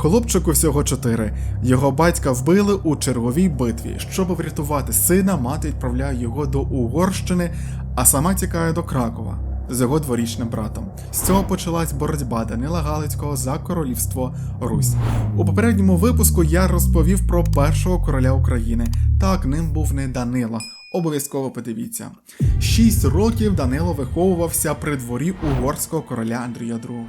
Хлопчику всього чотири. Його батька вбили у черговій битві. Щоб врятувати сина, мати відправляє його до Угорщини, а сама тікає до Кракова з його дворічним братом. З цього почалась боротьба Данила Галицького за королівство Русь. У попередньому випуску я розповів про першого короля України. Так, ним був не Данило. Обов'язково подивіться. Шість років Данило виховувався при дворі угорського короля Андрія II.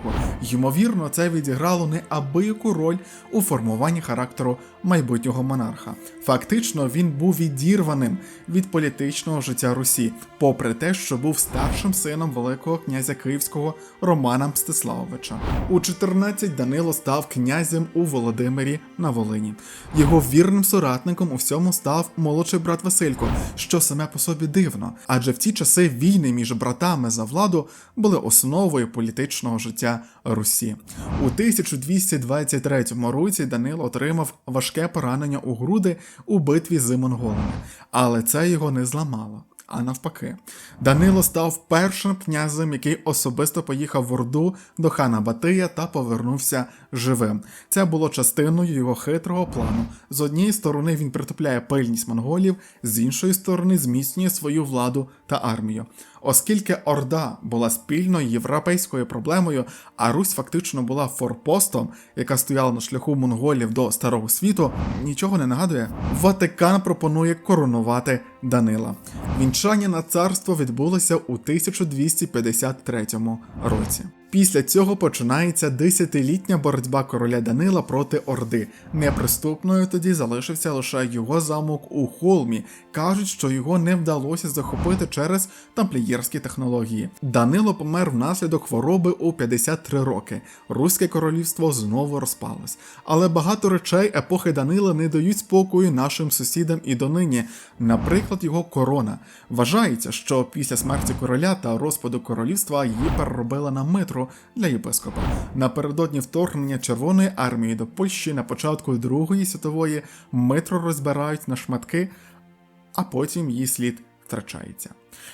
Ймовірно, це відіграло неабияку роль у формуванні характеру майбутнього монарха. Фактично, він був відірваним від політичного життя Русі, попри те, що був старшим сином великого князя Київського Романа Мстиславовича. У 14 Данило став князем у Володимирі на Волині. Його вірним соратником у всьому став молодший брат Василько, що саме по собі дивно, адже в ті часи війни між братами за владу були основою політичного життя Русі. У 1223 році Данило отримав важке поранення у груди у битві з монголами, але це його не зламало. А навпаки, Данило став першим князем, який особисто поїхав в Орду до хана Батия та повернувся живим. Це було частиною його хитрого плану. З однієї сторони він притупляє пильність монголів, з іншої сторони зміцнює свою владу та армію. Оскільки Орда була спільною європейською проблемою, а Русь фактично була форпостом, яка стояла на шляху монголів до старого світу, нічого не нагадує. Ватикан пропонує коронувати Данила. Вінчання на царство відбулося у 1253 році. Після цього починається десятилітня боротьба короля Данила проти Орди. Неприступною тоді залишився лише його замок у Холмі. Кажуть, що його не вдалося захопити через тамплієрські технології. Данило помер внаслідок хвороби у 53 роки. Руське королівство знову розпалось. Але багато речей епохи Данила не дають спокою нашим сусідам і донині. Наприклад, його корона. Вважається, що після смерті короля та розпаду королівства її переробили на митру для єпископа. Напередодні вторгнення Червоної армії до Польщі на початку Другої світової митро розбирають на шматки, а потім її слід втрачається.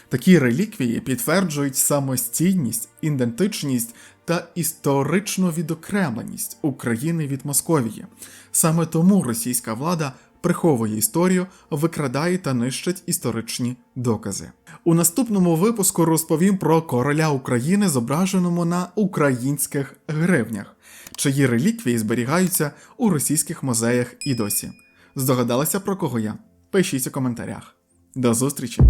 Такі реліквії підтверджують самостійність, ідентичність та історичну відокремленість України від Московії. Саме тому російська влада приховує історію, викрадає та нищить історичні докази. У наступному випуску розповім про короля України, зображеному на українських гривнях, чиї реліквії зберігаються у російських музеях і досі. Здогадалися про кого я? Пишіть у коментарях. До зустрічі!